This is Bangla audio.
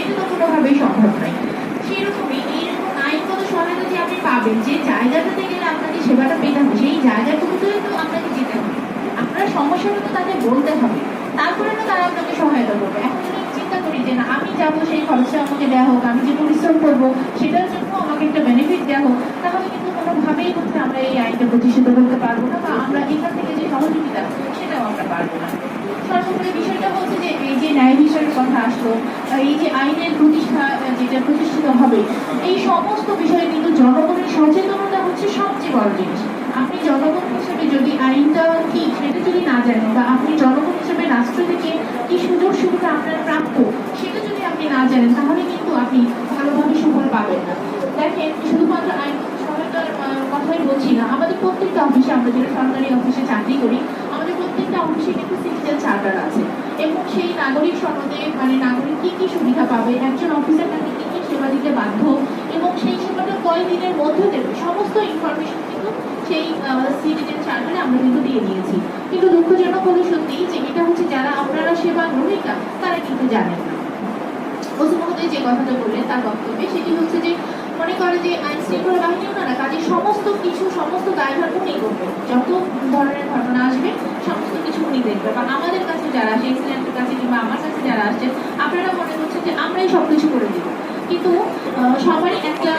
এটা তো কোনোভাবেই সম্ভব নয়। সেরকমই এইরকম আইনগত সহায়তা যে আপনি পাবেন যে জায়গাটাতে গেলে আপনাকে সেবাটা পেতে হবে, সেই জায়গাটুকুতে তো আপনাকে যেতে হবে। আপনার সমস্যাটা তো তাদের বলতে হবে, তারপরে না তারা আপনাকে সহায়তা করবে। এখন যদি চিন্তা করি যে না, আমি যাব, সেই খরচা আমাকে দেওয়া হোক, আমি যে পরিশ্রম করব, সেটার জন্য আমাকে একটা বেনিফিট দেওয়া হোক, তাহলে কিন্তু কোনোভাবেই হচ্ছে আমরা এই আইনটা প্রতিষ্ঠিত করতে পারব না বা আমরা এখান থেকে যে সহযোগিতা, সেটাও আমরা পারব না সর্বোপরি বিষয়টা হচ্ছে যে এই যে ন্যায় বিচারের কথা আসলো এই যে আইনের প্রতিষ্ঠা যেটা প্রতিষ্ঠিত হবে, এই সমস্ত বিষয়ে কিন্তু জনগণের সচেতনতা হচ্ছে সবচেয়ে বড় জিনিস। আপনি জনগণ হিসেবে যদি আইনটা কি সেটা যদি না জানেন বা আপনি জনগণ হিসেবে রাষ্ট্র থেকে কি সুযোগ সুবিধা আপনার প্রাপ্ত সেটা যদি আপনি না জানেন, তাহলে কিন্তু আপনি ভালোভাবে সুফল পাবেন না। দেখেন, শুধুমাত্র আইন সহায়তার কথাই বলছি না, আমাদের প্রত্যেকটা অফিসে আমরা যেটা সরকারি অফিসে চাকরি করি এবং সেই নাগরিক সনদে মানে নাগরিক কি কি সুবিধা পাবে? একজন অফিসার তাকে কি কি সেবা দিতে বাধ্য? এবং সেই সেবাটা কয় দিনের মধ্যে দেবে? সমস্ত ইনফরমেশন কিন্তু সেই সিটিজেন চার্টারে আমরা কিন্তু দিয়ে দিয়েছি। কিন্তু দুঃখজনক হলো সত্যি যে এটা হচ্ছে যারা আপনারা সেবা গ্রহীতা তারা কিন্তু জানেন না। মহোদয় যে কথাটা বললেন তার বক্তব্যে, সেটি হচ্ছে যে মনে করে যে আইন শৃঙ্খলা বাহিনী, ওনারা কাজে সমস্ত কিছু সমস্ত দায়ভার উনি করবেন যত ধরনের ঘটনা আসবে, সমস্ত কিছু উনি দেখবে। বা আমাদের কাছে যারা আসে এক্সিডেন্টের কাছে কিংবা আমার কাছে যারা আসছে, আপনারা মনে করছেন যে আমরাই সবকিছু করে দিব। কিন্তু সবারই একটা